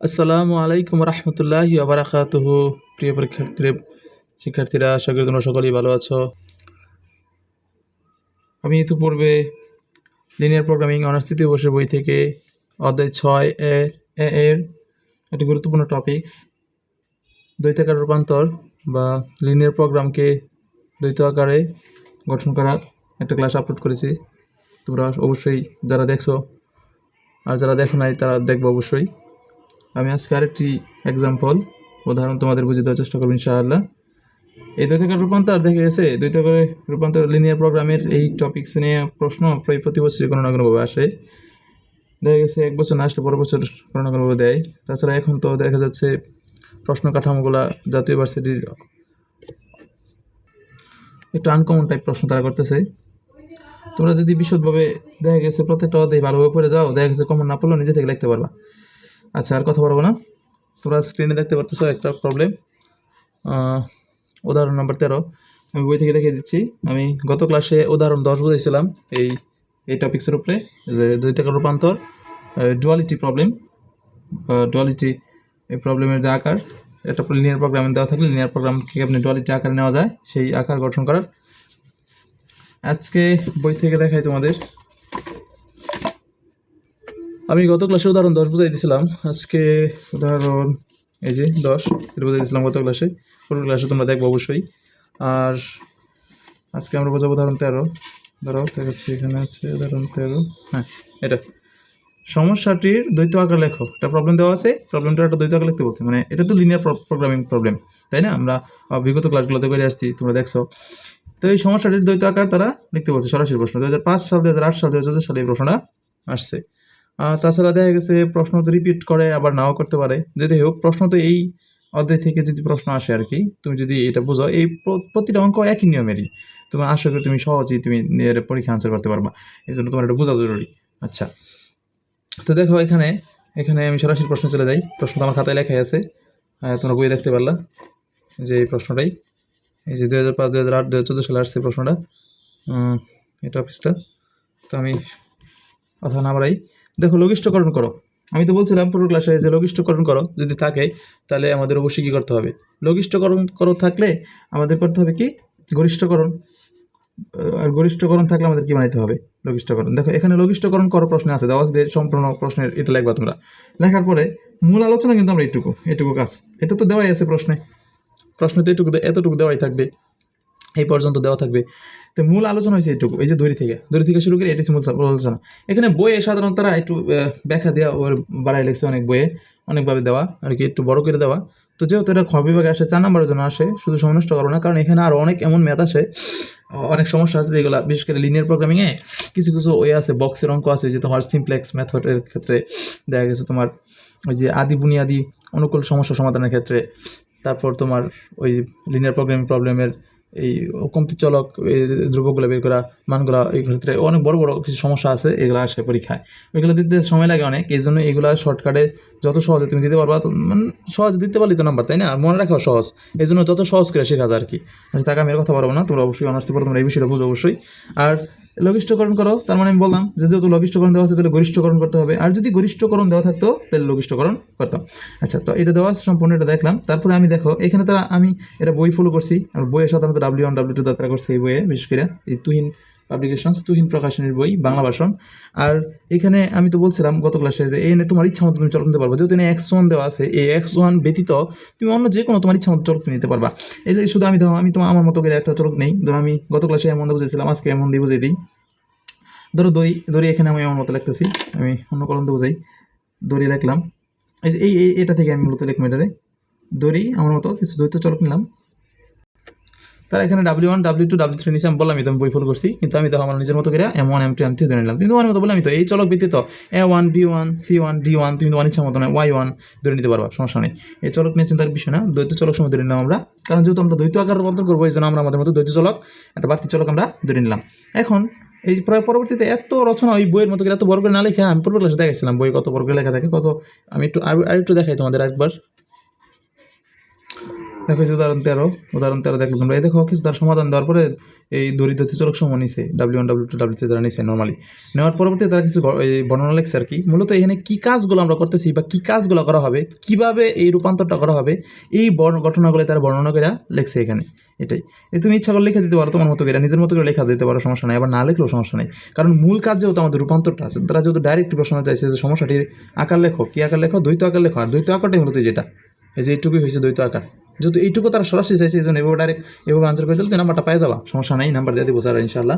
আসসালামু আলাইকুম রহমতুল্লাহি আবরাকাতুহ প্রিয় পরীক্ষার্থী শিক্ষার্থীরা, আশা করি তোমরা সকলেই ভালো আছো। আমি ইতিপূর্বে লিনিয়ার প্রোগ্রামিং অনার্স তৃতীয় বর্ষের বই থেকে অধ্যায় ছয় এ এর একটি গুরুত্বপূর্ণ টপিকস দ্বৈত আকার রূপান্তর বা লিনিয়ার প্রোগ্রামকে দ্বৈত আকারে গঠন করার একটা ক্লাস আপলোড করেছি। তোমরা অবশ্যই যারা দেখছ আর যারা দেখো নাই, তারা দেখব অবশ্যই। আমি আজকে আরেকটি এক্সাম্পল উদাহরণ তোমাদের বুঝে দেওয়ার চেষ্টা করব ইনশাআল্লাহ। এই দ্বৈতাকার রূপান্তর দেখে গেছে দ্বৈতাকারে রূপান্তর লিনিয়ার প্রোগ্রামের এই টপিকস নিয়ে প্রশ্ন প্রায় প্রতি বছরই কোনো না কোনোভাবে আসে। দেখা গেছে এক বছর না আসলে পরের বছর কোনো না কোনোভাবে দেয়। তাছাড়া এখন তো দেখা যাচ্ছে প্রশ্ন কাঠামোগুলা জাতীয় ইউনিভার্সিটির একটু আনকমন টাইপ প্রশ্ন তারা করতেছে। তোমরা যদি বিশদভাবে দেখা গেছে প্রত্যেকটা অধ্যায় ভালোভাবে পড়ে যাও, দেখা গেছে কমন না পড়লেও নিজে থেকে লিখতে পারবা। আচ্ছা আর কথা বলব না। তোমরা স্ক্রিনে দেখতে পারতেছো একটা প্রবলেম উদাহরণ নাম্বার তেরো। আমি বই থেকে দেখিয়ে দিচ্ছি। আমি গত ক্লাসে উদাহরণ দশ বুঝাইছিলাম এই এই টপিক্সের উপরে, যে দুই টাকার রূপান্তর ডুয়ালিটি প্রবলেম ডুয়ালিটি এই প্রবলেমের যে আকার একটা লিনিয়ার প্রোগ্রামে দেওয়া থাকলে লিনিয়ার প্রোগ্রামকে আপনি ডুয়ালিটি আকারে নেওয়া যায়, সেই আকার গঠন করার। আজকে বই থেকে দেখাই তোমাদের আমি গত ক্লাসে উদাহরণ দশ বুঝাই দিয়েছিলাম আজকে উদাহরণ, এই যে দশ, এটা বুঝাই দিয়েছিলাম গত ক্লাসে পুরো ক্লাসে তোমরা দেখব অবশ্যই। আর আজকে আমরা বোঝাবো উদাহরণ তেরো। ধরো দেখাচ্ছি এখানে আছে উদাহরণ তেরো। হ্যাঁ এটা। সমস্যাটির দ্বৈত আকার লেখো। একটা প্রবলেম দেওয়া আছে প্রবলেমটা একটা দ্বৈত আকার লিখতে বলছে। মানে এটা তো লিনিয়ার প্রোগ্রামিং প্রবলেম তাই না? আমরা বিগত ক্লাসগুলোতে করে আসছি, তোমরা দেখছ। তো এই সমস্যাটির দ্বৈত আকার তারা লিখতে বলছে। সরাসরি প্রশ্ন। দু হাজার পাঁচ সাল দু হাজার আট সাল দু হাজার সালে এই প্রশ্নটা আসছে। তাছাড়া দেখা গেছে প্রশ্ন তো রিপিট করে, আবার নাও করতে পারে। যদি হোক, প্রশ্ন তো এই অধ্যায় থেকে যদি প্রশ্ন আসে আর কি, তুমি যদি এটা বুঝো, এই প্রতিটা অঙ্ক একই নিয়মেরই। তুমি আশা করি তুমি সহজেই তুমি পরীক্ষা আনসার করতে পারবা। এই জন্য তোমার এটা বোঝা জরুরি। আচ্ছা। তো দেখো এখানে এখানে আমি সরাসরি প্রশ্ন চলে যাই। প্রশ্ন তো আমার খাতায় লেখাই আছে। তোমরা বই দেখতে পারলা যে এই প্রশ্নটাই। এই যে দু হাজার পাঁচ দু হাজার আট দু হাজার চোদ্দ সালে আসছে প্রশ্নটা। এই টপিক্সটা তো আমি কথা না বাড়াই। দেখো লঘিষ্ঠকরণ করো। আমি তো বলছিলাম পুরো ক্লাসে যে লঘিষ্ঠকরণ করো, যদি থাকে, তাহলে আমাদের অবশ্যই কী করতে হবে? লঘিষ্ঠকরণ করো থাকলে আমাদের করতে হবে কি? গরিষ্ঠকরণ। আর গরিষ্ঠকরণ থাকলে আমাদের কি বানাইতে হবে? লঘিষ্ঠকরণ। দেখো, এখানে লঘিষ্ঠকরণ করো প্রশ্ন আছে। দেওয়া আছে সম্পূর্ণ প্রশ্নের এটা লিখবা তোমরা। লেখার পরে মূল আলোচনা কিন্তু আমরা এইটুকু এটুকু কাজ। এটা তো দেওয়াই আছে প্রশ্নে। প্রশ্নে তো এটুকু এতটুকু দেওয়াই থাকবে। এই পর্যন্ত দেওয়া থাকবে। তো মূল আলোচনা হয়েছে এইটুকু, এই যে দড়ি থেকে। দড়ি থেকে শুরু করে এটি মূল আলোচনা। এখানে বইয়ে সাধারণত তারা একটু ব্যাখ্যা দেওয়া ওর বাড়াই লেগছে অনেক বইয়ে, অনেকভাবে দেওয়া, আর কি একটু বড় করে দেওয়া। তো যেহেতু এটা খ বিভাগে আসে, চার নম্বরের জন্য আসে, শুধু সময় নষ্ট করো না, কারণ এখানে আর অনেক এমন ম্যাথ আসে, অনেক সমস্যা আছে যেগুলো, বিশেষ করে লিনিয়ার প্রোগ্রামিংয়ে কিছু কিছু ওই আছে বক্সের অঙ্ক আছে যে তোমার সিমপ্লেক্স মেথডের ক্ষেত্রে দেখা গেছে তোমার ওই যে আদি বুনিয়াদি অনুকূল সমস্যা সমাধানের ক্ষেত্রে, তারপর তোমার ওই লিনিয়ার প্রোগ্রামিং প্রবলেমের এই কমতি চলক এই দ্রব্যগুলো বের করা, মানগুলা এই ক্ষেত্রে অনেক বড় বড় কিছু সমস্যা আছে, এগুলো আসে পরীক্ষায়। এগুলো দিতে সময় লাগে অনেক, এই জন্য এগুলো শর্টকাটে যত সহজে তুমি দিতে পারবা মানে সহজে দিতে পারলি তো নাম্বার তাই না? মনে রাখাও সহজ। এই জন্য যত সহজ করে শেখা যায় আর কি। আচ্ছা তাকে আমি এর কথা বলব না, তোমরা অবশ্যই অনার্সে পড়ো, তোমরা এই বিষয়টা বুঝো অবশ্যই। আর লঘিষ্ঠকরণ করো, তার মানে আমি বললাম যে যেহেতু লঘিষ্ঠকরণ দেওয়া আছে, তাহলে গরিষ্ঠকরণ করতে হবে। আর যদি গরিষ্ঠকরণ দেওয়া থাকতো, তাহলে লঘিষ্ঠকরণ করতাম। আচ্ছা তো এটা দেওয়া সম্পূর্ণ এটা দেখলাম। তারপরে আমি দেখো, এখানে তারা আমি এটা বই ফলো করছি। আর বইয়ে সাধারণত ডাব্লিউ ওয়ান ডাব্লিউ টু তারা করছে এই বইয়ে, বিশেষ করে এই তুহিন পাবলিকেশনস তুহিন প্রকাশনের বই, বাংলা ভাষণ। আর এখানে আমি তো বলছিলাম গত ক্লাসে যে, এই তোমার ইচ্ছা মতো তুমি চলক নিতে পারবা। যেহেতু এখানে এক্স ওয়ান দেওয়া আছে, এই এক্স ওয়ান ব্যতীত তুমি অন্য যে কোনো তোমার ইচ্ছা মতো চলক নিতে পারবা। এই যে শুধু আমি ধরো, আমি তোমার, আমার মতো করে একটা চলক নেই। ধরো, আমি গত ক্লাসে এমন বুঝেছিলাম আজকে এমন দিয়ে বুঝিয়ে দিই। ধরো, দড়ি দড়ি এখানে আমি আমার মতো লিখতেছি। আমি অন্য কলম দিয়ে বোঝাই। দড়ি লিখলাম। এই যে, এই এটা থেকে আমি মূলত লিখব এটারে। দড়ি, আমার মতো কিছু দ্বৈত চলক নিলাম। তার এখানে W one W two W three নিচে আমি বললাম আমি বই ফলো করছি, কিন্তু আমি দেখো আমার নিজের মতো করে M one M two M three ধরে নিলাম। কিন্তু আমার মতো বললাম তো, এই চলক ব্যতীত A one B one C one D one তুমি তোমার ইচ্ছা মতো ওয়াই ওয়ান ধরে নিতে পারবা, সমস্যা নেই। এই চলক নিয়ে চিন্তার বিষয় না, দ্বৈত চলক সময় ধরে নিলাম আমরা। কারণ যেহেতু আমরা দ্বৈত আকার রূপান্তর করব, এই জন্য আমরা আমাদের মতো দ্বৈত চলক, একটা বাড়তি চলক আমরা ধরে নিলাম। এখন, এই পরবর্তীতে এত রচনা, ওই বইয়ের মতো করে এত বড় করে না লেখা, আমি পূর্ব ক্লাসে দেখাইছিলাম, বই কত বড় করে লেখা থাকে, কত, আমি একটু, আর, আরেকটু দেখাই তোমাদের আরেকবার। দেখো যে উদাহরণ তেরো উদাহরণ তেরো দেখলে তোমরা এই দেখো, কিছু তার সমাধান দেওয়ার পরে এই দরিদ্র চলক সময় নিছে W one W two W three তারা নিছে নর্মালি নেওয়ার পরবর্তী তারা কিছু বর্ণনা লেখছে আর কি। মূলত এখানে কি কাজগুলো আমরা করতেছি বা কী কাজগুলো করা হবে, কীভাবে এই রূপান্তরটা করা হবে, এই বর্ণ ঘটনাগুলো তারা বর্ণনা করে লেখছে এখানে। এটাই। তুমি ইচ্ছা করে লিখে দিতে পারো, তোমার মতো করে। নিজের মতো করে লেখা দিতে পারো, সমস্যা নাই। আবার না লিখলেও সমস্যা নেই। কারণ মূল কাজ যেহেতু আমাদের রূপান্তরটা আছে, তারা যেহেতু ডাইরেক্ট প্রশ্ন চাইছে যে সমস্যাটির আকার লেখো, কি আকার লেখো? দ্বৈত আকার লেখো। আর দ্বৈত আকারটাই মূলত যেটা। এই যে এইটুকুই হয়েছে দ্বৈত আকার। যেহেতু এইটুকু তারা সরাসরি চাইছে, এই জন্য এভাবে ডাইরেক্ট এভাবে আনসার করে দিলে নাম্বারটা পাই যাবা। সমস্যা নেই নাম্বার দিয়ে দেবো স্যার ইনশাল্লাহ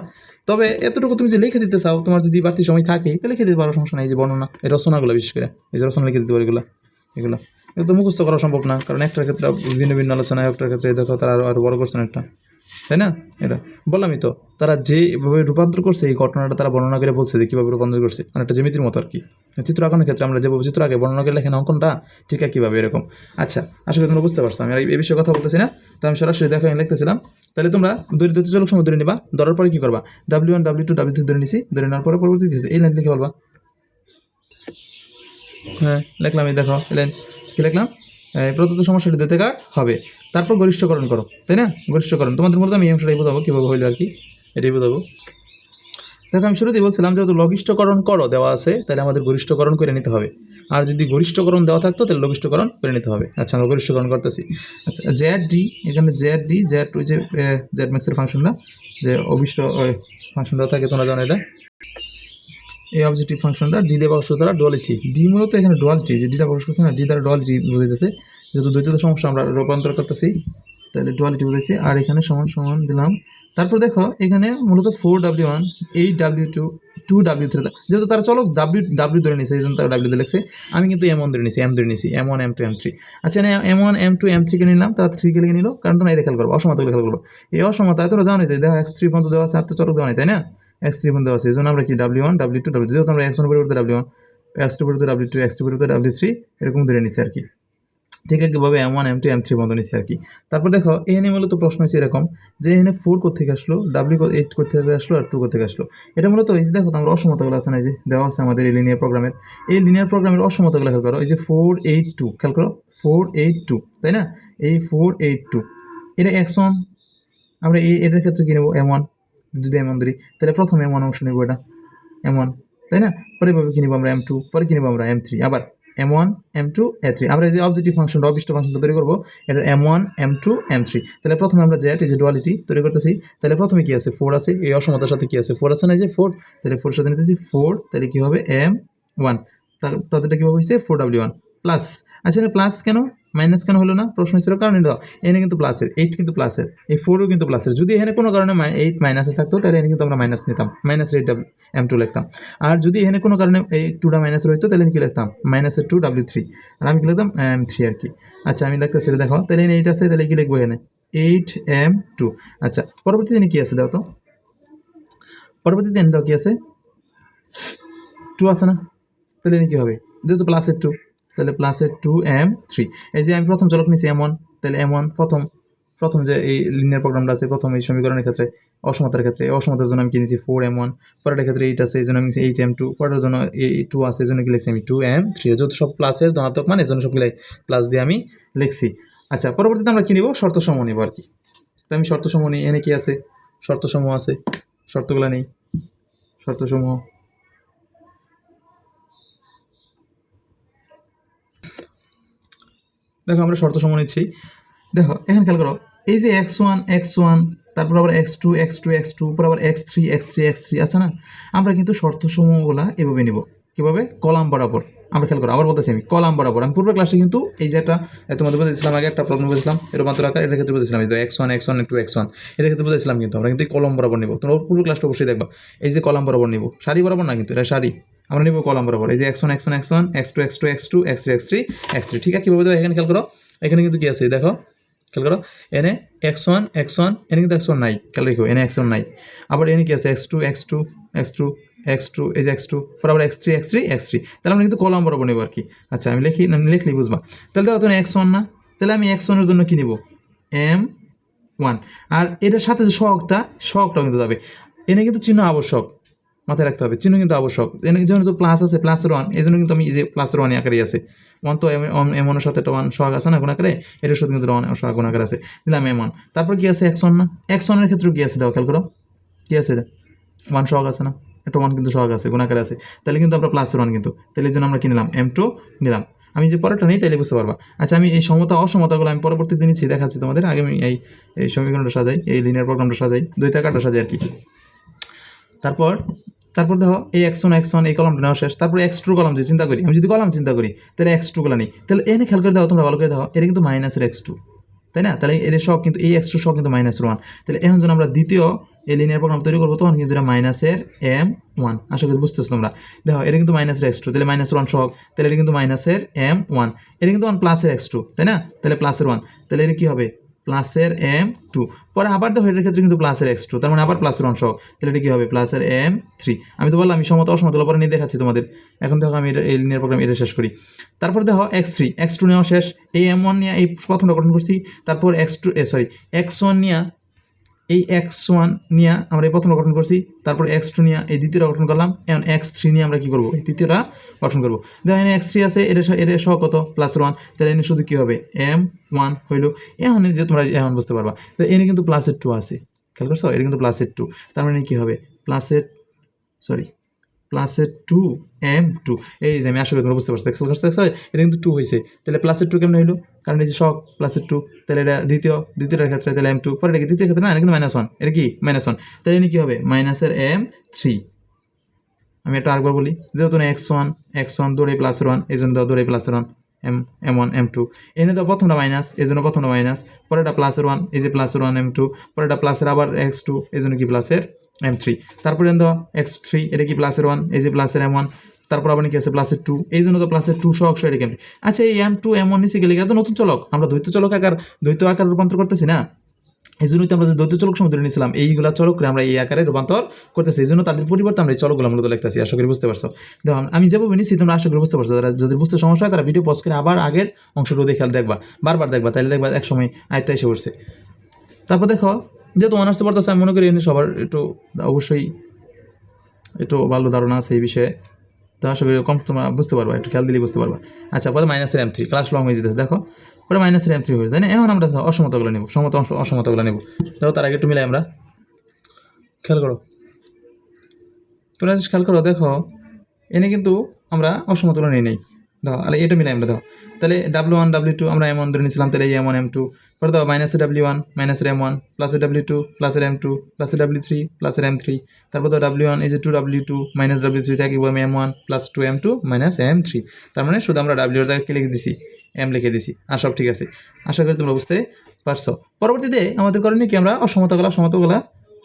তবে এতটুকু তুমি যে লিখে দিতে চাও, তোমার যদি বাড়তি সময় থাকে, তাহলে লিখে দিতে পারো, সমস্যা নেই যে বর্ণনা, এই রচনাগুলো বিশেষ করে। এই যে রচনা লিখে দিতে পারো এগুলো এগুলো। এগুলো তো মুখস্থ করা সম্ভব না, কারণ একটার ক্ষেত্রে ভিন্ন ভিন্ন আলোচনা একটার ক্ষেত্রে দেখো তারা আরও বড় করছেন একটা। তাই না? এটা বললামই তো, তারা যেভাবে রূপান্তর করছে, এই ঘটনাটা তারা বর্ণনা করে বলছে যে কীভাবে রূপান্তর করছে। মানে একটা জ্যামিতির মতো আর কি চিত্র আঁকানোর ক্ষেত্রে আমরা যেভাবে চিত্র আগে বর্ণনা করে লেখেন অঙ্কনটা, ঠিক আছে কীভাবে এরকম। আচ্ছা আসলে তোমরা বুঝতে পারছ, আমি এই বিষয়ে কথা বলতেছি না। তো আমি সরাসরি দেখো, আমি লিখতেছিলাম। তাহলে তোমরা দৈর্ঘ্য চলক সময় ধরে নিবা, ধরার পরে কী করবা? W one W two W three ধরে নিছি, ধরে নেওয়ার পরে পরবর্তী এই লাইন লিখে বলবা। হ্যাঁ লিখলাম, এই দেখো লাইন কী লিখলাম? প্রদত্ত সমস্যাটি দিতে কার হবে? তারপর গরিষ্ঠকরণ করো, তাই না? গরিষ্ঠকরণ। তোমাদের মধ্যে আমি এই অংশটাই বোঝাবো, কীভাবে হইল আর কি, এটাই বোঝাবো। দেখো, আমি শুরুতেই বলছিলাম, যেহেতু লঘিষ্ঠকরণ করো, দেওয়া আছে, তাহলে আমাদের গরিষ্ঠকরণ করে নিতে হবে। আর যদি গরিষ্ঠকরণ দেওয়া থাকতো, তাহলে লঘিষ্ঠকরণ করে নিতে হবে। আচ্ছা আমরা গরিষ্ঠকরণ করতেছি। আচ্ছা জেড ডি এখানে জেড ডি জেড ওই যে জেড ম্যাক্সের ফাংশনটা যে অভিষ্ট ফাংশন দেওয়া থাকে, তোমরা জানো এটা? এই অবজেক্টিভ ফাংশনটা ডি দিয়ে প্রকাশ করতে ডুয়ালিটি ডি মূলত এখানে ডুয়ালিটি যে ডিটা প্রকাশ করছে না ডি দ্বারা ডুয়ালিটি বুঝাইতেছে। যেহেতু দ্বৈততা সমস্যা, আমরা রূপান্তর করতেছি, তাহলে ডুয়ালিটি বুঝাইছি, আর এখানে সমান সমান দিলাম। তারপর দেখো, এখানে মূলত four W one eight W two two W three যেহেতু তারা চলো ডাব্লিউ ডাব্লিউ ধরে নিছে, এই জন্য তারা ডাব্লিউ লিখছে। আমি কিন্তু এম ওয়ান ধরে নিছি এম ধরে নিছি M one M two M three আচ্ছা M one M two M থ্রিকে নিলাম, তারা থ্রিকে লিখে নিল, কারণ তোমরা এটা খেয়াল করব, অসমতা খেয়াল করব। এই অসমতা তোমরা জানো তো দেখো এক্স থ্রি পর্যন্ত দেওয়া আছে, আর তো চলক দেওয়া নেই, তাই না? এক্স থ্রি পর্যন্ত আছে, এই জন্য আমরা কি W one W two W যেহেতু আমরা এক্স ওয়ান পরিবর্তে ডাব্লিউ ওয়ান এক্স টু পরিবর্তে ডাব্লিউ টু এক্স টু পরিবর্তে ডাব্লিউ থ্রি এরকম ধরে নিচ্ছে আর কি ঠিক একইভাবে M one M two M three পর্যন্ত নিচ্ছে আর কি তারপর দেখো এখানে মূলত প্রশ্ন হচ্ছে এরকম যে এখানে ফোর থেকে আসলো ডাব্লিউ এইট থেকে আসলো আর টু থেকে আসলো। এটা মূলত এই যে দেখো আমরা অসমতাগুলো আছে না যে দেওয়া আছে আমাদের এই লিনিয়ার প্রোগ্রামের এই লিনিয়ার প্রোগ্রামের অসমতাগুলো খেয়াল করো, এই যে ফোর এইট টু খেয়াল করো ফোর এইট টু তাই না? এই ফোর এইট টু এটা এক্স ওয়ান আমরা এই এটার ক্ষেত্রে কী নেব? এম ওয়ান যদি এম ওয়ান ধরি, তাহলে প্রথম এম ওয়ান অংশ নেব এটা। এম ওয়ান তাই না? পরে ভাবে কী নেব আমরা এম টু পরে কী নেব আমরা এম থ্রি আবার M one M two A three আমরা যে অবজেক্টিভ ফাংশন অবিষ্ট ফাংশনটা তৈরি করব, এটা M one M two M three তাহলে প্রথমে আমরা জেড এই যে ডুয়ালিটি তৈরি করতেছি, তাহলে প্রথমে কী আছে? ফোর আছে, এই অসমতার সাথে কী আছে? ফোর আছে না যে ফোর তাহলে ফোর সাথে নিতেছি ফোর তাহলে কী হবে এম ওয়ান তাদেরটা কীভাবে হয়েছে ফোর ডাব্লিউ ওয়ান প্লাস আচ্ছা এটা প্লাস কেন? মাইনাস কেন হলো না? প্রশ্ন ছিল কারণ এটা এনে কিন্তু প্লাসের এইট কিন্তু প্লাসের এই ফোরও কিন্তু প্লাসের যদি এখানে কোনো কারণে এইট মাইনাসে থাকতো, তাহলে এখানে কিন্তু আমরা মাইনাস নিতাম। Minus eight W M two লিখতাম। আর যদি এখানে কোনো কারণে এই টুটা মাইনাস রইতো, তাহলে আমি কি লিখতাম? মাইনাসের টু ডাব্লিউ থ্রি আর আমি কি লিখতাম? এম থ্রি আর কি। আচ্ছা আমি লিখতেছি, এটা দেখো। তাহলে এইট আছে, তাহলে কি লিখব এখানে? এইট এম টু আচ্ছা পরবর্তী দিনে কি আছে দাও তো? পরবর্তী দিন দাও কি আছে? টু আছে না? তাহলে এখানে কী হবে? যেহেতু প্লাসের টু তাহলে প্লাসের টু এম থ্রি এই যে আমি প্রথম চলক নিয়েছি এম ওয়ান তাহলে এম ওয়ান প্রথম প্রথম যে এই লিনিয়ার প্রোগ্রামটা আছে, প্রথম এই সমীকরণের ক্ষেত্রে, অসমতার ক্ষেত্রে অসমতার জন্য আমি কিনেছি ফোর এম ওয়ান পরের ক্ষেত্রে এইট আছে, এই জন্য আমি নিয়েছি এইট এম টু পরের জন্য এই টু আছে, এই জন্য কি লিখছি আমি টু এম থ্রি যেহেতু সব প্লাসের ধনাত্মক মানে এই জন্য সবগুলো প্লাস দিয়ে আমি লিখছি। আচ্ছা পরবর্তীতে আমরা কী নিব? শর্ত সমূহ নিব আর কি। তো আমি শর্ত সমূহ নিই, এনে কি আছে? শর্ত সমূহ আছে, শর্তগুলো নেই। শর্ত সমূহ। দেখো আমরা শর্ত সমূহ নিচ্ছি। দেখো, এখানে খেয়াল করো, এই যে এক্স ওয়ান এক্স ওয়ান তারপর আবার X two X two X two পর আবার X three X three X three আছে না? আমরা কিন্তু শর্ত সমূহগুলা এভাবে নিব। কীভাবে? কলাম বরাবর। আমরা খেয়াল করো, আবার বলতেছি আমি, কলাম বরাবর। আমি পূর্ব ক্লাসে কিন্তু এই যে একটা তোমাদের বলেছিলাম আগে, একটা প্রবলেম বলেছিলাম রূপান্তর আকার, এটার ক্ষেত্রে বলেছিলাম এই X one X one two X one এটার ক্ষেত্রে বলেছিলাম কিন্তু, আমরা কিন্তু কলম বরাবর নিব। তোমরা পূর্ব ক্লাসটা অবশ্যই দেখবা। এই যে কলাম বরাবর নিব, সারি বরাবর না কিন্তু, এটা সারি। আমরা নিব কলাম বরাবর। এই যে X one X one X one X two X two X two X three X three X three ঠিক আছে, কীভাবে দেবো? এখানে খেয়াল করো। এখানে কিন্তু কি আছে? দেখো, খেয়াল করো। এনে এক্স ওয়ান এক্স ওয়ান এনে কিন্তু এক্স ওয়ান নাই। খেয়াল রেখো এনে এক্স ওয়ান নাই। আবার এনে কি আছে? X two x two x two x two এই যে এক্স টু পর আবার x three x three x three তাহলে আমরা কিন্তু কলম বরাবর নেব আর কি। আচ্ছা আমি লিখি না লিখলি বুঝবা। তাহলে দেখো তুমি এক্স ওয়ান না? তাহলে আমি এক্স ওয়ানের জন্য কী নিব? এম ওয়ান আর এটার সাথে যে শখটা সহগটাও কিন্তু যাবে। এনে কিন্তু চিহ্ন আবশ্যক। মাথায় রাখতে হবে। চিহ্ন কিন্তু আবশ্যক। এই জন্য তো প্লাস আছে প্লাসের ওয়ান এই জন্য কিন্তু আমি এই যে প্লাসের ওয়ান আকারই আছে। ওয়ান তো এমনের সাথে একটা ওয়ান সোহাগ আছে না গুণ আকারে? এটার সাথে কিন্তু ওয়ান সোহাগ গুণ আকার আছে। দিলাম এম ওয়ান তারপর কি আছে এক্স ওয়ান না? এক্স ওয়ানের ক্ষেত্রে কি আছে? দেখো, খেয়াল করো। কি আছে এটা? ওয়ান সোহাগ আছে না? একটা ওয়ান কিন্তু সোহাগ আছে গুণ আকারে আছে। তাহলে কিন্তু আমরা প্লাসের ওয়ান কিন্তু। তাহলে এই জন্য আমরা কি নিলাম? এম টু নিলাম। আমি যে পরেরটা নেই তাহলে বুঝতে পারবা। আচ্ছা আমি এই সমতা, অসমতাগুলো আমি পরবর্তীতে নিচ্ছি, দেখাচ্ছি তোমাদের। আগে আমি এই এই সমীকরণটা সাজাই, এই লিনিয়ার প্রোগ্রামটা সাজাই দুই টাকাটা সাজাই আর কি। তারপর তারপর দেখো, এই এক্স ওয়ান এক্স ওয়ান এই কলমটা নেওয়া শেষ। তারপর এক্স টু কলম যদি চিন্তা করি, আমি যদি কলম চিন্তা করি, তাহলে এক্স টু গুলো নেই। তাহলে এনে খেয়াল করে দাও তোমরা ভালো করে দাও এটা কিন্তু মাইনাসের এক্স টু তাই না? তাহলে এর সব কিন্তু, এই এক্স টু সব কিন্তু মাইনাসের ওয়ান তাহলে এখন যখন আমরা দ্বিতীয় এই লিনিয়ার প্রোগ্রাম তৈরি করব, তখন কিন্তু এটা মাইনাসের এম ওয়ান আশা করি বুঝতেছো তোমরা। দেখো, এটা কিন্তু মাইনাসের এক্স টু তাহলে মাইনাস ওয়ান সহগ। তাহলে এটা কিন্তু মাইনাসের এম ওয়ান এটা কিন্তু ওয়ান প্লাসের এক্স টু তাই না? তাহলে প্লাসের ওয়ান তাহলে এটা কী হবে? প্লাসের এম টু। পরে আবার দেখো এটার ক্ষেত্রে কিন্তু প্লাসের এক্স টু, তার মানে আবার প্লাসের অংশ। তাহলে এটা কী হবে? প্লাসের এম থ্রি। আমি তো বললাম, আমি সমত অসমতল পরে নিয়ে দেখাচ্ছি তোমাদের। এখন দেখো আমি এটা, এই লিনিয়ার প্রোগ্রাম এটা শেষ করি। তারপর দেখো এক্স থ্রি, এক্স টু নেওয়া শেষ। এই এম ওয়ান নিয়ে এই প্রথমটা গঠন করছি, তারপর x two sorry x one নিয়ে এই এক্স ওয়ান নিয়ে আমরা এই প্রথমটা গঠন করছি, তারপর এক্স টু নিয়ে এই দ্বিতীয়টা গঠন করলাম, এখন এক্স থ্রি নিয়ে আমরা কী করব? এই তৃতীয়টা গঠন করব। দেখেন এক্স থ্রি আছে এর এর সহ কত? প্লাস ওয়ান তাহলে এনে শুধু কী হবে? এম ওয়ান হইল। এখন যে তোমরা এখন বুঝতে পারবা, তো এনে কিন্তু প্লাসের টু আছে। খেয়াল করছ? এটা কিন্তু প্লাসের টু তার মানে কী হবে? প্লাসের সরি প্লাসের টু এম টু এই যে আমি করি তোমরা বুঝতে পারছ, দেখছ দেখছ দেখছ? এটা কিন্তু টু হয়েছে। তাহলে প্লাসের টু কেমন হইল? কারণ এই যে শখ প্লাসের টু তাহলে এটা দ্বিতীয়, দ্বিতীয়টার ক্ষেত্রে তাহলে এম টু পরে এটা কি? দ্বিতীয় ক্ষেত্রে না, এটা কিন্তু মাইনাস ওয়ান এটা কি? মাইনাস ওয়ান তাহলে এনে কী হবে? মাইনাসের এম থ্রি আমি এটা আরেকবার বলি, যেহেতু না এক্স ওয়ান এক্স ওয়ান দৌড়ে প্লাসের ওয়ান এই জন্য দৌড়ে প্লাসের one m m one m two এনে তো প্রথমটা মাইনাস এই জন্য প্রথমটা মাইনাস পরেটা প্লাসের ওয়ান এই যে প্লাসের ওয়ান এম টু পরেটা প্লাসের আবার এক্স টু এই জন্য কি? প্লাসের এম থ্রি তারপরে দেওয়া এক্স থ্রি এটা কি প্লাসের ওয়ান এই যে প্লাসের এম ওয়ান তারপর আবার কি আছে প্লাসের টু এই জন্য তো প্লাসের টু সহ অক্ষর এটা কেমন আচ্ছা এই এম টু এম ওয়ান নিচে গেলে তো নতুন চলক? আমরা দ্বৈত চলক আকার, দ্বৈত আকার রূপান্তর করতেছি না? এই জন্যই তো আমরা যে দ্বৈত চলক সমুদ্রে নিয়েছিলাম এইগুলা চলকরে আমরা এই আকারে রূপান্তর করতেছি। এই জন্য তাদের পরিবর্তে আমরা এই চলকগুলো মূলত লিখতেছি। আশা করি বুঝতে পারছ। দেখো আমি যেভাবে নিচ্ছি তোমরা আশা করি বুঝতে পারছ। যারা, যদি বুঝতে সমস্যা হয়, তারা ভিডিও পজ করে আবার আগের অংশটুকু দেখে দেখবা। বারবার দেখবা তাহলে দেখবা এক সময় আয়ত্ত এসে পড়ছে। তারপর দেখো যেহেতু অনার্সে পড়তেছে, আমি মনে করি এনে সবার একটু অবশ্যই একটু ভালো ধারণা আছে এই বিষয়ে। তো আশা করি কম তোমরা বুঝতে পারবা, একটু খেয়াল দিলেই বুঝতে পারবা। আচ্ছা পরে মাইনাসের এম থ্রি ক্লাস লং হয়ে যেতেছে, দেখো। পরে মাইনাসের এম থ্রি হয়ে যায় এখন আমরা অসমতাগুলো নেব, সমতা অস- অসমতাগুলো নেব। দেখো তার আগে একটু মিলাই আমরা। খেয়াল করো। তোমরা খেয়াল করো, দেখো, এনে কিন্তু আমরা অসমতাগুলো নিয়ে নেই। দেখো তাহলে এটা মিলাই আমরা দাও। তাহলে ডাব্লিউ ওয়ান ডাব্লিউ টু আমরা এম ওয়ান ধরে নিয়েছিলাম, তাহলে এম ওয়ান এম টু পরে দাও মাইনাসের ডাব্লিউ ওয়ান মাইনাসের এম ওয়ান প্লাসের ডাব্লিউ টু প্লাসের এম টু প্লাসের ডাব্লিউ থ্রি প্লাসের এম থ্রি তারপর দাও ডাব্লিউ ওয়ান এই যে two W two minus W three থাকি M one plus two M two minus M three তার মানে শুধু আমরা ডাব্লিউর জায়গায় কি লিখে দিছি? এম লিখে দিছি। আর সব ঠিক আছে। আশা করি তোমরা বুঝতে পারছ। পরবর্তীতে আমাদের করণীয় কি? আমরা অসমতাগুলো, সমতাগুলো,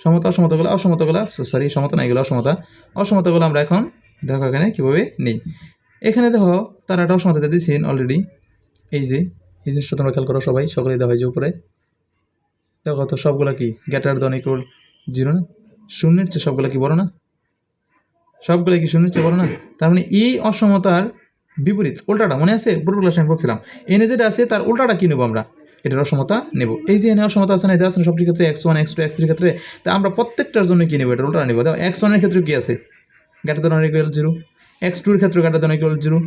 সমতা অসমতাগুলো অসমতাগুলো সরি সমতা না, এগুলো অসমতা। অসমতাগুলো আমরা এখন দেখো এখানে কীভাবে নেই। এখানে দেখো, তারা একটা অসমতা দিয়েছেন অলরেডি এই যে, এই জিনিসটা তোমরা খেয়াল করো সবাই, সকলেই দেওয়া হয় যে উপরে। দেখো তো, সবগুলা কি? গ্যাটার দন ইকুয়াল জিরো না? শূন্যের চেয়ে সবগুলা কি বড় না? সবগুলা কি শূন্যের চেয়ে বড় না? তার মানে এই অসমতার বিপরীত, উল্টাটা, মনে আছে? পূর্ব ক্লাসে আমি বলছিলাম। এনে যেটা আছে, তার উল্টাটা কি নেব আমরা? এটার অসমতা নেব। এই যে এনে অসমতা আছে না, এটা আছে না, সবটির ক্ষেত্রে x one x two x থ্রির ক্ষেত্রে, তা আমরা প্রত্যেকটার জন্য কি নেব? এটা উল্টাটা নেব। দেখো এক্স ওয়ানের ক্ষেত্রে কি আছে? গ্যাটার দন ইকুয়াল জিরো এক্স টুর ক্ষেত্রে গ্যাটার দন ইকুয়াল জিরো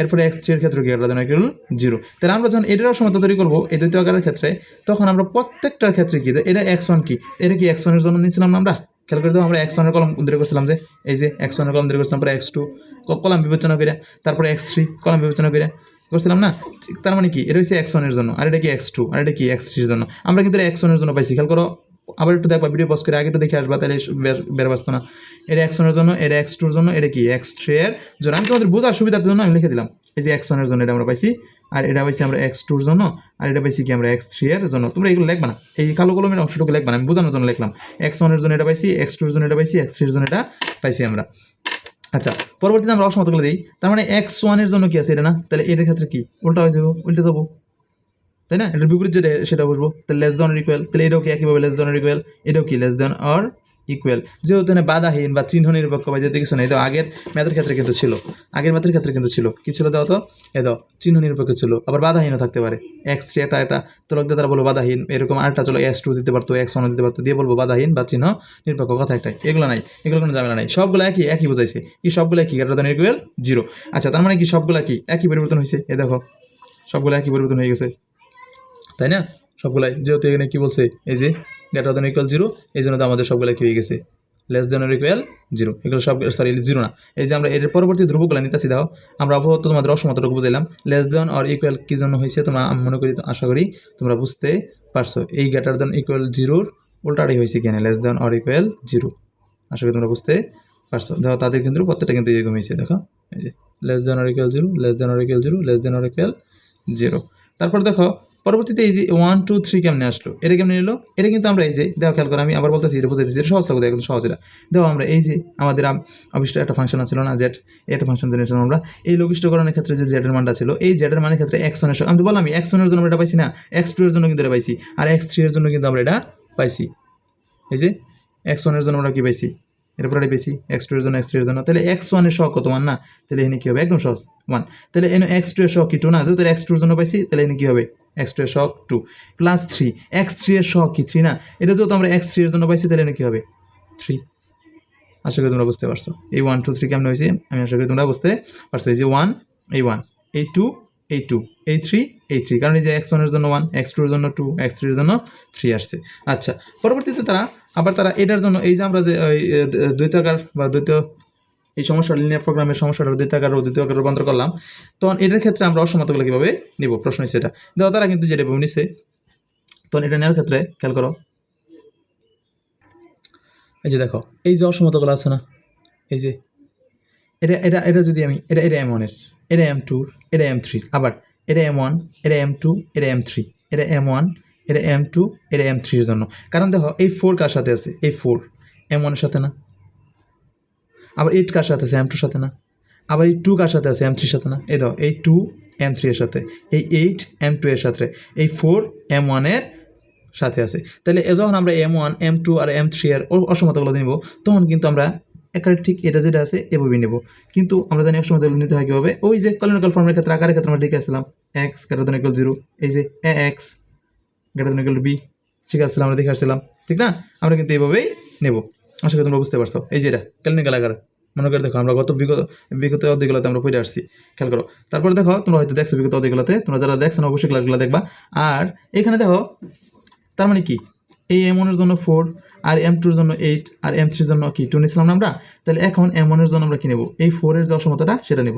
এরপরে এক্স থ্রির ক্ষেত্রে গ্যাটার দন ইকুয়াল জিরো তাহলে আমরা যখন এটার অসমতা তৈরি করব, এই দ্বৈত আকারের ক্ষেত্রে, তখন আমরা প্রত্যেকটার ক্ষেত্রে কি? এটা এক্স ওয়ান কি? এটা কি এক্স ওয়ানের জন্য নিয়েছিলাম না আমরা? খেয়াল করে দাও আমরা এক্স ওয়ানের কলম উদ্ধার করছিলাম যে, এই যে এক্স ওয়ানের কলম উদ্ধার করছিলাম, পরে এক্স টু কলম বিবেচনা করে, তারপরে এক্স থ্রি কলম বিবেচনা করে করছিলাম না? তার মানে কি? এটা হচ্ছে এক্স ওয়ানের জন্য, আর এটা কি এক্স টু আর এটা কি এক্স থ্রির জন্য। আমরা কিন্তু এক্স ওয়ানের জন্য পাইছি, খেয়াল করো। আবার একটু দেখবা ভিডিও পজ করে আগে একটু দেখে আসবা, তাহলে বের- বাঁচতো না। এটা এক্স ওয়ানের জন্য, এটা এক্স টুর জন্য, এটা কি এক্স থ্রি এর জন্য? আমি তোমাদের বোঝার সুবিধার জন্য আমি লিখে দিলাম। এই যে এক্স ওয়ানের জন্য এটা আমরা পাইছি, আর এটা পাইছি আমরা এক্স টুর জন্য, আর এটা পাইছি কি আমরা এক্স থ্রি এর জন্য। তোমরা এগুলো লিখবা না। এই কালো কলমের অংশটুকু লিখবা না, আমি বোঝানোর জন্য লিখলাম। এক্স ওয়ানের জন্য এটা পাইছি এক্স টুর জন্য এটা পাইছি এক্স থ্রির জন্য এটা পাইছি আমরা। আচ্ছা পরবর্তীতে আমরা অসমতগুলো দিই। তার মানে এক্স ওয়ানের জন্য কি আছে এটা না? তাহলে এটার ক্ষেত্রে কি? উল্টা হয়ে যাব, উল্টে দেবো। তাই না? এটার বিপরীত যেটা, সেটা বসবো। তাহলে লেস দেন ইকুয়াল তাহলে এটাও কি একইভাবে লেস দেন ইকুয়াল এটাও কি লেস দেন অর ইকুয়াল যেহেতু এখানে বাধাহীন বা চিহ্ন নিরপেক্ষ বা যেহেতু কিছু নেই তো আগের ম্যাথের ক্ষেত্রে কিন্তু ছিল। আগের ম্যাথের ক্ষেত্রে কিন্তু ছিল। কি ছিল দাও তো? এ দাও চিহ্ন নিরপেক্ষ ছিল। আবার বাধাহীনও থাকতে পারে। এক্স থ্রি একটা একটা তোলক দিয়ে তারা বলব বাধাহীন। এরকম আরেকটা চলো এস টু দিতে পারতো এক্স ওয়ান দিতে পারতো। দিয়ে বলব বাধাহীন বা চিহ্ন নিরপেক্ষ। কথা একটাই। এগুলো নাই। এগুলো কোনো ঝামেলা নাই। সবগুলো একই একই বোঝাইছে। কি সবগুলো একই? গ্রেটার দ্যান ইকুয়াল জিরো আচ্ছা তার মানে কি সবগুলো কি একই পরিবর্তন হয়েছে এ দেখো, সবগুলো একই পরিবর্তন হয়ে গেছে। তাই না? সবগুলাই। যেহেতু এখানে কি বলছে? এই যে গ্রেটার দেন ইকুয়াল জিরো এই জন্য তো আমাদের সবগুলাই কি হয়ে গেছে? লেস দেন ইকুয়াল জিরো এগুলো সব সরি জিরো না। এই যে আমরা এর পরবর্তী ধ্রুবগুলো নিতেছি দাও আমরা আপাতত তোমাদের অসমতটুকু বুঝাইলাম। লেস দেন অর ইকুয়াল কী জন্য হয়েছে তোমরা আমি মনে করি, আশা করি তোমরা বুঝতে পারছ। এই গ্রেটার দেন ইকুয়াল জিরোর উল্টাটাই হয়েছে কেন less than or equal zero আশা করি তোমরা বুঝতে পারছ। দেখো, তাদের কিন্তু প্রত্যেকটা কিন্তু এরকম হয়েছে, দেখো। এই যে less than or equal zero less than or equal zero less than or equal zero তারপর দেখো, পরবর্তীতে এই যে ওয়ান টু থ্রি কেমনে আসলো? এটা কেমনে এলো এটা কিন্তু আমরা এই যে, দেখো খেয়াল করে, আমি আবার বলতেছি, এটা বুঝাইতেছি, এটা সহজ লাগবে, একদম সহজ দেখো আমরা এই যে আমাদের আম- অবশ্যই একটা ফাংশন ছিল না জেড একটা ফাংশন জেনেছিলাম আমরা। এই লঘিষ্ঠকরণের ক্ষেত্রে যে জেডের মানটা ছিল, এই জেডের মানের ক্ষেত্রে এক্স ওয়ানের সঙ্গে আমি তো বললাম এক্স ওয়ানের জন্য আমরা এটা পাইছি না এক্স টু এর জন্য কিন্তু এটা পাইছি, আর এক্স থ্রি এর জন্য কিন্তু আমরা এটা পাইছি। এই যে এক্স ওয়ানের জন্য আমরা কি পাইছি? এর পরে বেশি এক্স টু এর জন্য এক্স থ্রি এর জন্য। তাহলে এক্স ওয়ানের সহ কত? মান না। তাহলে এখানে কী হবে? একদম সহজ। ওয়ান তাহলে এনে এক্স টু এর সহ কি টু না? যেহেতু এক্স টুর জন্য পাইছি, তাহলে এখানে কী হবে? এক্স টু এর সহ two plus three x three এর সহ কি? থ্রি না। এটা যেহেতু আমরা এক্স থ্রি এর জন্য পাইছি, তাহলে এখানে কী হবে? থ্রি আশা করি তোমরা বুঝতে পারছ। এই ওয়ান টু থ্রি কেমন হয়েছে? আমি আশা করি তোমরা বুঝতে পারছ। এই যে ওয়ান এই ওয়ান এই টু এই টু এই থ্রি এই থ্রি কারণ এই যে এক্স ওয়ানের জন্য ওয়ান এক্স টুর জন্য টু এক্স থ্রির জন্য থ্রি আসছে। আচ্ছা পরবর্তীতে তারা আবার তারা এটার জন্য এই যে আমরা যে ওই দ্বৈতাকার বা দ্বৈত এই সমস্যা লিনিয়ার প্রোগ্রামের সমস্যাটা দ্বৈতাকার ও দ্বিতীয়কার রূপান্তর করলাম, তখন এটার ক্ষেত্রে আমরা অসমতাগুলো কীভাবে নিব? প্রশ্ন হচ্ছে এটা। দেখো, তারা কিন্তু যেটা নিছে, তখন এটা নেওয়ার ক্ষেত্রে খেয়াল করো। এই যে দেখো, এই যে অসমতাগুলো আছে না, এই যে, এটা এটা এটা যদি আমি, এটা এটা এম ওয়ানের এটা এম টুর এটা এম থ্রি আবার এটা এম ওয়ান এটা এম টু এটা এম থ্রি এটা এম ওয়ান এটা এম টু এটা এম থ্রির জন্য। কারণ দেখো, এই ফোর কার সাথে আছে? এই ফোর এম ওয়ানের সাথে না। আবার এইট কার সাথে আছে? এম টুর সাথে না। আবার এই টু কার সাথে আছে? এম থ্রির সাথে না। এই দেখো, এই টু এম থ্রি এর সাথে। এই এইট এম টু এর সাথে। এই ফোর এম ওয়ানের সাথে আছে। তাহলে যখন আমরা এম ওয়ান এম টু আর এম থ্রি এর অসমতাগুলো নিব, তখন কিন্তু আমরা একেবারে ঠিক এটা যেটা আছে, এভাবেই নেব। কিন্তু আমরা জানি অসমতাগুলো নিতে হয় কীভাবে? ওই যে কলিনিক্যাল ফর্মের ক্ষেত্রে আকারের ক্ষেত্রে আমরা দেখে আসছিলাম। এক্স ইকুয়াল জিরো এই যে a x greater than equal to b ঠিক আছে আমরা দেখে আসছিলাম, ঠিক না? আমরা কিন্তু এইভাবেই নেব। আশা করি তোমরা বুঝতে পারছ। এই যে এটা ক্লিনিক্যাল আকার মনে করে দেখো, আমরা গত বিগত বিগত অধ্যায়গুলোতে আমরা পড়ে আসছি। খেয়াল করো। তারপরে দেখো, তোমরা হয়তো দেখছ বিগত অধ্যায়গুলোতে, তোমরা যারা দেখছ না, অবশ্যই ক্লাসগুলো দেখবা। আর এখানে দেখো, তার মানে কি? এই এম ওয়ানের জন্য ফোর আর এম টুর জন্য এইট আর এম থ্রির জন্য কি টু নিয়েছিলাম না আমরা? তাহলে এখন এম ওয়ানের জন্য আমরা কি নেব? এই ফোরের যে অসমতাটা, সেটা নেব।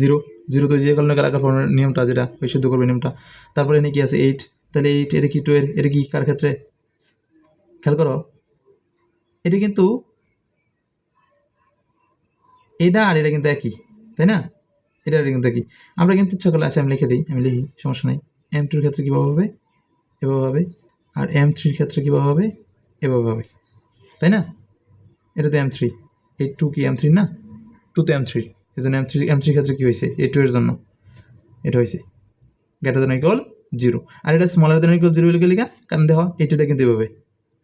জিরো জিরো তো যে কারণে ফর্মের নিয়মটা যেটা, ওই সিদ্ধ করবে নিয়মটা। তারপরে এনে কি আছে? এইট তাহলে এইট এটা কি টু এর? এটা কি কার ক্ষেত্রে? খেয়াল করো। এটা কিন্তু এটা আর, এটা কিন্তু একই, তাই না? এটা আর কিন্তু একই। আমরা কিন্তু ইচ্ছা করলে আছে, আমি লিখে দিই, আমি লিখি, সমস্যা নাই। এম টুর ক্ষেত্রে কীভাবে হবে? এভাবে হবে। আর এম থ্রির ক্ষেত্রে কীভাবে হবে? এভাবে হবে। তাই না? এটা তো এম থ্রি এই টু কি এম থ্রি না? টু তো এম থ্রি এই জন্য এম থ্রি এম থ্রির ক্ষেত্রে কী হয়েছে? এই টু এর জন্য। এটা হয়েছে। গ্রেটার দেন ইকুয়াল জিরো আর এটা স্মলার দেন ইকুয়াল জিরো লিখে লিখা? কারণ দেখো এইটা কিন্তু এভাবে।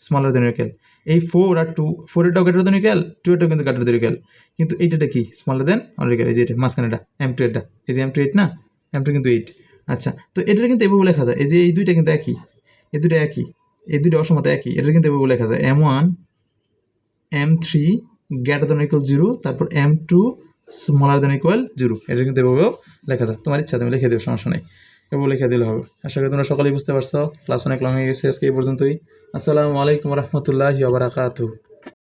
স্মলার দেন ইকুয়াল এই ফোর আর টু ফোর এটাও গ্রেটার দেন ইকুয়াল টু এটাও কিন্তু গ্রেটার দেন ইকুয়াল কিন্তু এইটা কি? স্মলার দেন অন ইকুয়াল এই যে এটা, মাঝখানে এটা এম টু এটা। এই যে এম টু এইট না? এম টু কিন্তু এইট আচ্ছা তো এটা কিন্তু এভাবে লেখা যায়। এই যে এই দুইটা কিন্তু একই। এই দুটো একই। এই দুটো অসমতা একই। এটা কিন্তু এভাবে লেখা যায়। M one m three greater than equal zero তারপর m two smaller than equal zero এটা কিন্তু এভাবেও লেখা যায়। তোমার ইচ্ছা, তুমি লিখে দিও, সমস্যা নেই। এভাবে লিখে দিলে হবে। আশা করি তোমরা সকলেই বুঝতে পারছ। ক্লাস অনেক লং হয়ে গেছে। আজকে এই পর্যন্তই। আসসালামু আলাইকুম রহমতুল্লাহি বারাকাতুহু।